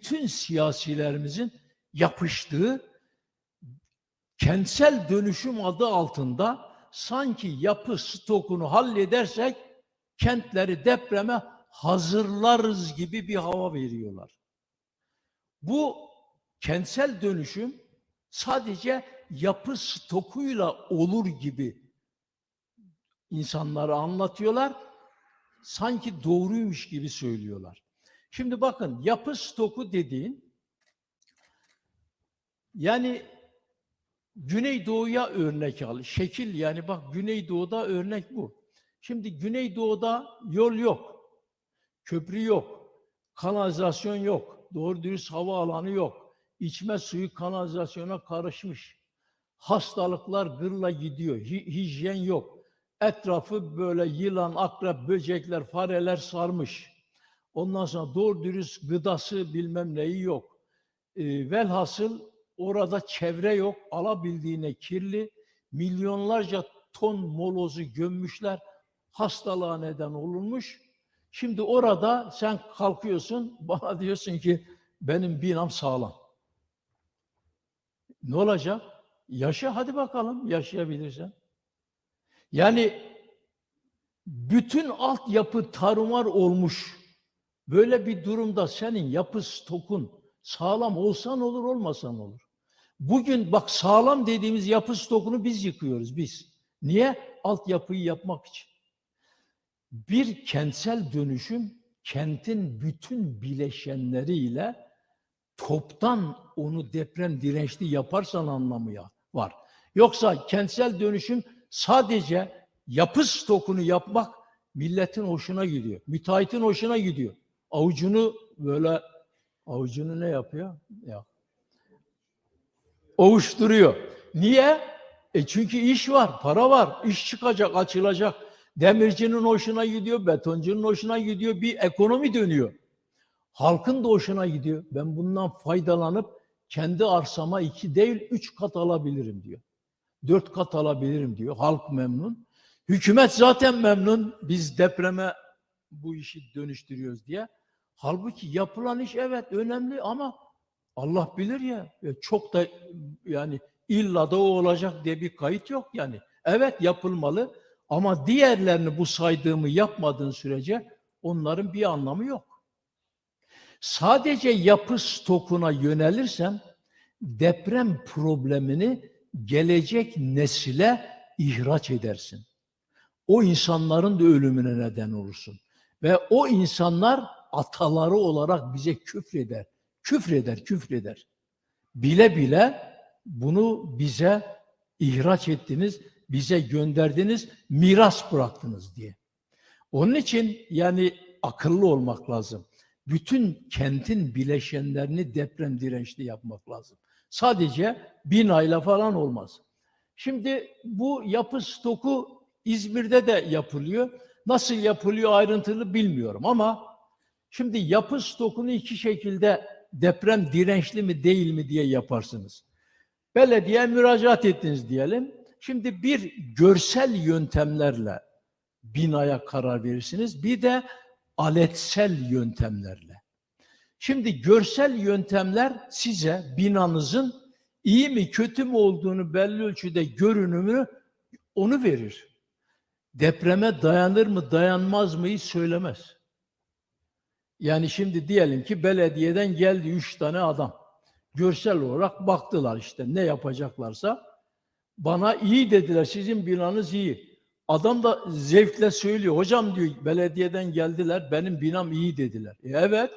bütün siyasilerimizin yapıştığı kentsel dönüşüm adı altında sanki yapı stokunu halledersek kentleri depreme hazırlarız gibi bir hava veriyorlar. Bu kentsel dönüşüm sadece yapı stokuyla olur gibi insanlara anlatıyorlar. Sanki doğruymuş gibi söylüyorlar. Şimdi bakın yapı stoku dediğin yani Güneydoğu'ya örnek al. Şekil yani bak Güneydoğu'da örnek bu. Şimdi Güneydoğu'da yol yok. Köprü yok. Kanalizasyon yok. Doğru dürüst hava alanı yok. İçme suyu kanalizasyona karışmış. Hastalıklar gırla gidiyor. Hi- hijyen yok. Etrafı böyle yılan, akrep, böcekler, fareler sarmış. Ondan sonra doğru dürüst gıdası bilmem neyi yok. Ee, velhasıl orada çevre yok. Alabildiğine kirli. Milyonlarca ton molozu gömmüşler. Hastalığa neden olunmuş. Şimdi orada sen kalkıyorsun bana diyorsun ki benim binam sağlam. Ne olacak? Yaşa hadi bakalım yaşayabilirsen. Yani bütün altyapı tarumar olmuş. Böyle bir durumda senin yapı stokun sağlam olsan olur olmasan olur. Bugün bak sağlam dediğimiz yapı stokunu biz yıkıyoruz biz. Niye? Altyapıyı yapmak için. Bir kentsel dönüşüm kentin bütün bileşenleriyle toptan onu deprem dirençli yaparsan anlamı var. Yoksa kentsel dönüşüm sadece yapı stokunu yapmak milletin hoşuna gidiyor. Müteahhitin hoşuna gidiyor. Avucunu böyle avucunu ne yapıyor? Ya. Ovuşturuyor. Niye? E çünkü iş var, para var. İş çıkacak, açılacak. Demircinin hoşuna gidiyor, betoncunun hoşuna gidiyor. Bir ekonomi dönüyor. Halkın da hoşuna gidiyor. Ben bundan faydalanıp kendi arsama iki değil üç kat alabilirim diyor. Dört kat alabilirim diyor. Halk memnun. Hükümet zaten memnun. Biz depreme bu işi dönüştürüyoruz diye. Halbuki yapılan iş evet önemli ama Allah bilir ya ya çok da yani illa da o olacak diye bir kayıt yok yani. Evet yapılmalı ama diğerlerini bu saydığımı yapmadığın sürece onların bir anlamı yok. Sadece yapı stokuna yönelirsen deprem problemini gelecek nesile ihraç edersin. O insanların da ölümüne neden olursun. Ve o insanlar ataları olarak bize küfreder. Küfreder, küfreder. Bile bile bunu bize ihraç ettiniz, bize gönderdiniz, miras bıraktınız diye. Onun için yani akıllı olmak lazım. Bütün kentin bileşenlerini deprem dirençli yapmak lazım. Sadece binayla falan olmaz. Şimdi bu yapı stoku İzmir'de de yapılıyor. Nasıl yapılıyor ayrıntılı bilmiyorum ama şimdi yapı stokunu iki şekilde deprem dirençli mi değil mi diye yaparsınız. Belediye müracaat ettiniz diyelim. Şimdi bir görsel yöntemlerle binaya karar verirsiniz. Bir de aletsel yöntemlerle. Şimdi görsel yöntemler size binanızın iyi mi kötü mü olduğunu belli ölçüde görünümünü onu verir. Depreme dayanır mı dayanmaz mıyı söylemez. Yani şimdi diyelim ki belediyeden geldi üç tane adam. Görsel olarak baktılar işte ne yapacaklarsa. Bana iyi dediler sizin binanız iyi. Adam da zevkle söylüyor. Hocam diyor belediyeden geldiler benim binam iyi dediler. E evet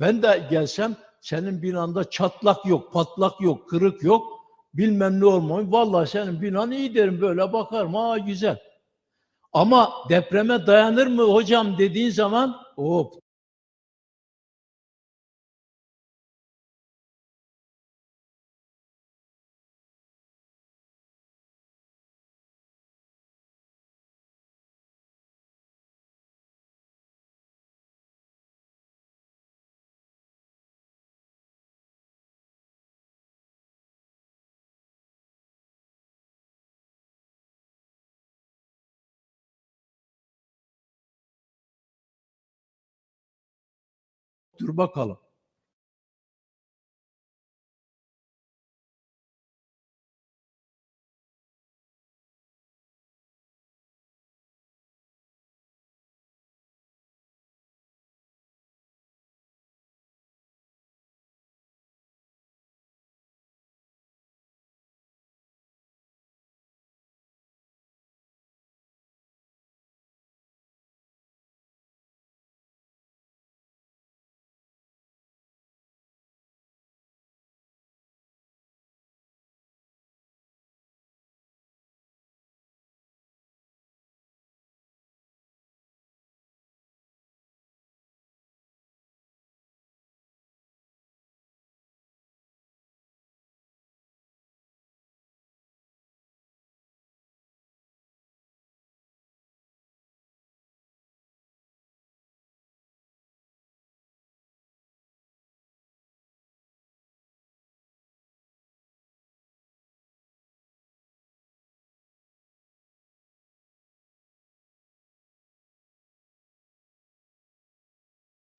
ben de gelsem senin binanda çatlak yok, patlak yok, kırık yok. Bilmem ne olmuyor. Vallahi senin binan iyi derim böyle bakarım. Ha güzel. Ama depreme dayanır mı hocam dediğin zaman hop dur bakalım.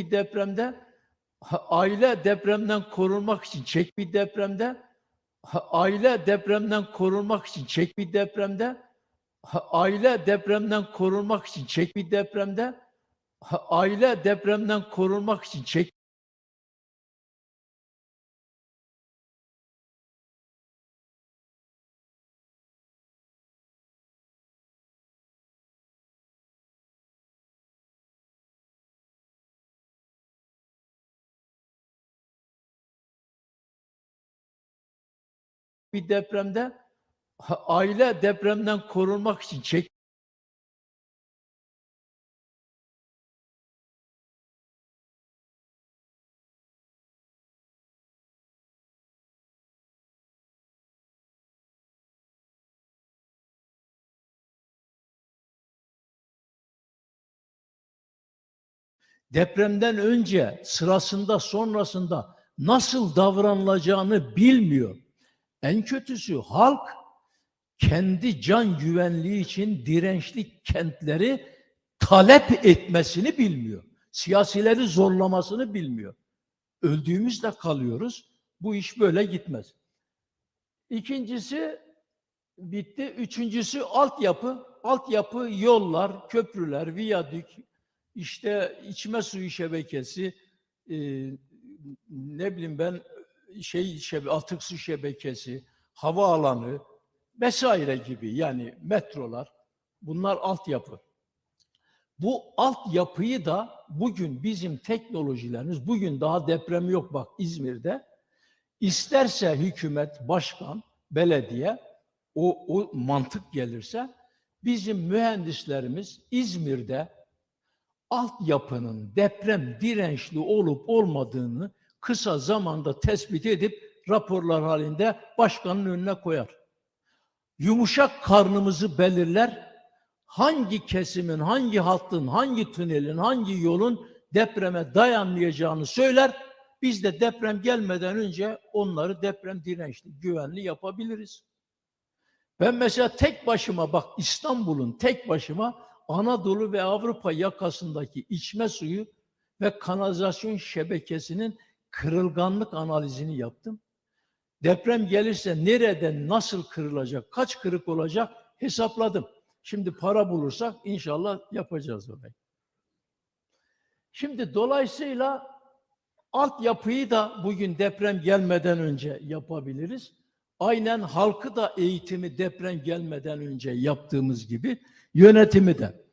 Bir depremde aile depremden korunmak için çek bir depremde aile depremden korunmak için çek bir depremde aile depremden korunmak için çek bir depremde aile depremden korunmak için çek bir depremde aile depremden korunmak için çek depremden önce, sırasında, sonrasında nasıl davranılacağını bilmiyor. En kötüsü halk kendi can güvenliği için dirençli kentleri talep etmesini bilmiyor. Siyasileri zorlamasını bilmiyor. Öldüğümüzde kalıyoruz. Bu iş böyle gitmez. İkincisi bitti. Üçüncüsü altyapı. Altyapı yollar, köprüler, viyadük, işte içme suyu şebekesi, e, ne bileyim ben şey atık su şebekesi, havaalanı vesaire gibi yani metrolar bunlar altyapı. Bu altyapıyı da bugün bizim teknolojilerimiz bugün daha deprem yok bak İzmir'de isterse hükümet, başkan, belediye o, o mantık gelirse bizim mühendislerimiz İzmir'de altyapının deprem dirençli olup olmadığını kısa zamanda tespit edip raporlar halinde başkanın önüne koyar. Yumuşak karnımızı belirler. Hangi kesimin, hangi hattın, hangi tünelin, hangi yolun depreme dayanmayacağını söyler. Biz de deprem gelmeden önce onları deprem dirençli, güvenli yapabiliriz. Ben mesela tek başıma bak İstanbul'un tek başıma Anadolu ve Avrupa yakasındaki içme suyu ve kanalizasyon şebekesinin kırılganlık analizini yaptım. Deprem gelirse nereden nasıl kırılacak, kaç kırık olacak hesapladım. Şimdi para bulursak inşallah yapacağız orayı. Şimdi dolayısıyla altyapıyı da bugün deprem gelmeden önce yapabiliriz. Aynen halkı da eğitimi deprem gelmeden önce yaptığımız gibi yönetimi de.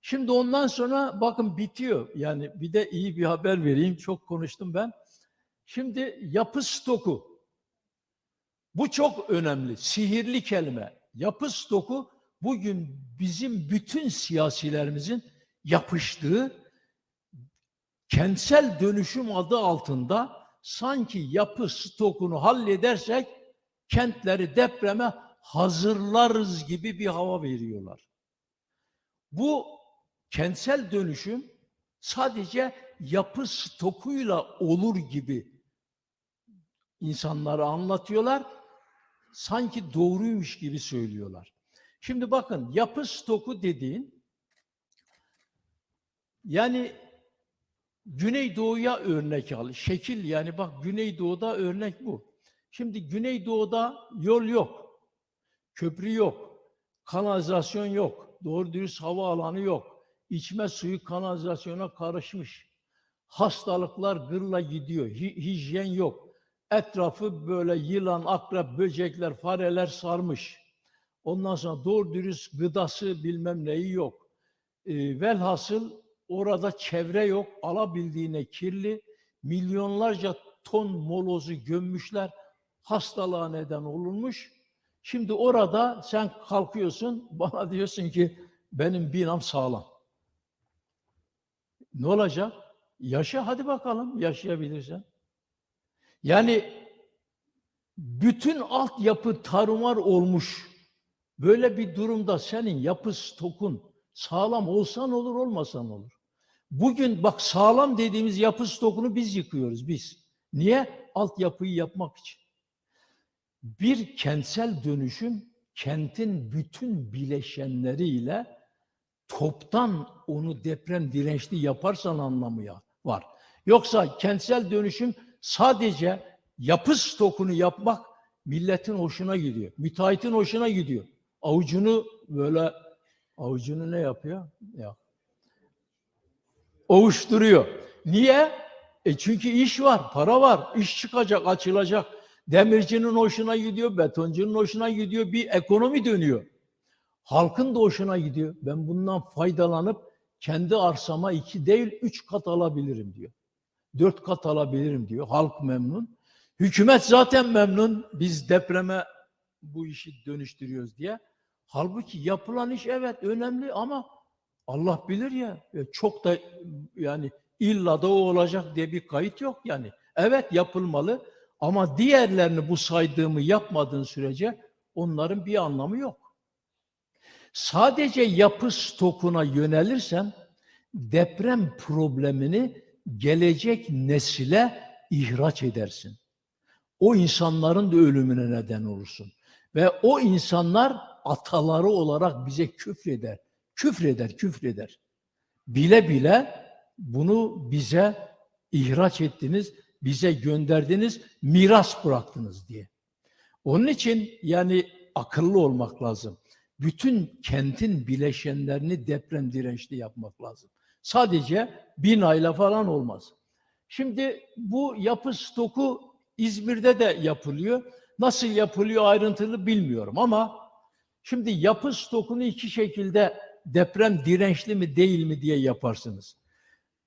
Şimdi ondan sonra bakın bitiyor. Yani bir de iyi bir haber vereyim. Çok konuştum ben. Şimdi yapı stoku. Bu çok önemli. Sihirli kelime. Yapı stoku bugün bizim bütün siyasilerimizin yapıştığı kentsel dönüşüm adı altında sanki yapı stokunu halledersek kentleri depreme hazırlarız gibi bir hava veriyorlar. Bu kentsel dönüşüm sadece yapı stokuyla olur gibi insanlara anlatıyorlar. Sanki doğruymuş gibi söylüyorlar. Şimdi bakın yapı stoku dediğin yani Güneydoğu'ya örnek al. Şekil yani bak Güneydoğu'da örnek bu. Şimdi Güneydoğu'da yol yok. Köprü yok. Kanalizasyon yok. Doğru dürüst hava alanı yok. İçme suyu kanalizasyona karışmış. Hastalıklar gırla gidiyor. Hi- hijyen yok. Etrafı böyle yılan, akrep, böcekler, fareler sarmış. Ondan sonra doğru dürüst gıdası bilmem neyi yok. Ee, velhasıl orada çevre yok. Alabildiğine kirli. Milyonlarca ton molozu gömmüşler. Hastalığa neden olunmuş. Şimdi orada sen kalkıyorsun bana diyorsun ki benim binam sağlam. Ne olacak? Yaşa hadi bakalım yaşayabilirsen. Yani bütün altyapı tarumar olmuş. Böyle bir durumda senin yapı stokun sağlam olsan olur olmasan olur. Bugün bak sağlam dediğimiz yapı stokunu biz yıkıyoruz biz. Niye? Altyapıyı yapmak için. Bir kentsel dönüşüm kentin bütün bileşenleriyle toptan onu deprem dirençli yaparsan anlamı var. Yoksa kentsel dönüşüm sadece yapı stokunu yapmak milletin hoşuna gidiyor. Müteahhitin hoşuna gidiyor. Avucunu böyle avucunu ne yapıyor? Ya. Ovuşturuyor. Niye? E çünkü iş var, para var, iş çıkacak, açılacak. Demircinin hoşuna gidiyor, betoncunun hoşuna gidiyor, bir ekonomi dönüyor. Halkın da hoşuna gidiyor. Ben bundan faydalanıp kendi arsama iki değil üç kat alabilirim diyor. Dört kat alabilirim diyor. Halk memnun. Hükümet zaten memnun. Biz depreme bu işi dönüştürüyoruz diye. Halbuki yapılan iş evet önemli ama Allah bilir ya e, çok da yani illa da o olacak diye bir kayıt yok yani. Evet yapılmalı ama diğerlerini bu saydığımı yapmadığın sürece onların bir anlamı yok. Sadece yapı stokuna yönelirsen deprem problemini gelecek nesile ihraç edersin. O insanların da ölümüne neden olursun. Ve o insanlar ataları olarak bize küfreder. Küfreder, küfreder. Bile bile bunu bize ihraç ettiniz, bize gönderdiniz, miras bıraktınız diye. Onun için yani akıllı olmak lazım. Bütün kentin bileşenlerini deprem dirençli yapmak lazım. Sadece binayla falan olmaz. Şimdi bu yapı stoku İzmir'de de yapılıyor. Nasıl yapılıyor ayrıntılı bilmiyorum ama şimdi yapı stokunu iki şekilde deprem dirençli mi değil mi diye yaparsınız.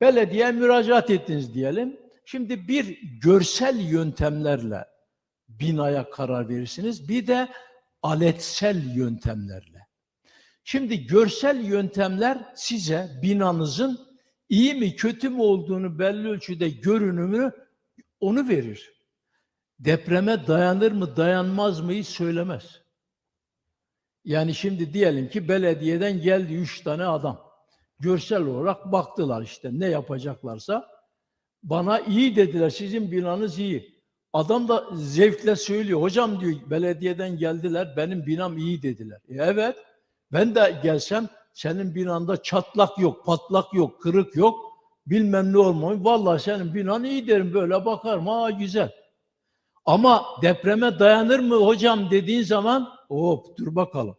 Belediye müracaat ettiniz diyelim. Şimdi bir görsel yöntemlerle binaya karar verirsiniz. Bir de aletsel yöntemlerle. Şimdi görsel yöntemler size binanızın iyi mi kötü mü olduğunu belli ölçüde görünümü onu verir. Depreme dayanır mı dayanmaz mıyı söylemez. Yani şimdi diyelim ki belediyeden geldi üç tane adam. Görsel olarak baktılar işte ne yapacaklarsa. Bana iyi dediler sizin binanız iyi. Adam da zevkle söylüyor. Hocam diyor belediyeden geldiler benim binam iyi dediler. E evet ben de gelsem senin binanda çatlak yok, patlak yok, kırık yok. Bilmem ne olmuyor. Vallahi senin binan iyi derim böyle bakarım. Ha güzel. Ama depreme dayanır mı hocam dediğin zaman hop dur bakalım.